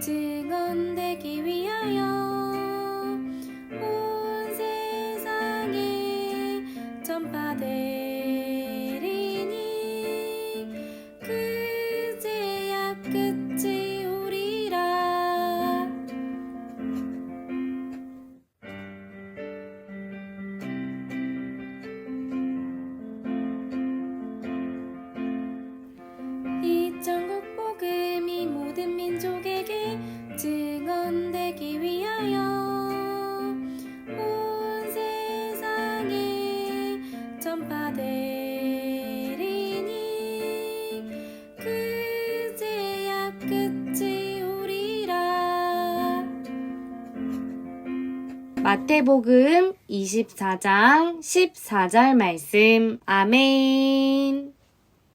증언되기 위해 위하여 온 세상에 전파되리니 그제야 끝이 오리라 마태복음 24장 14절 말씀. 아멘.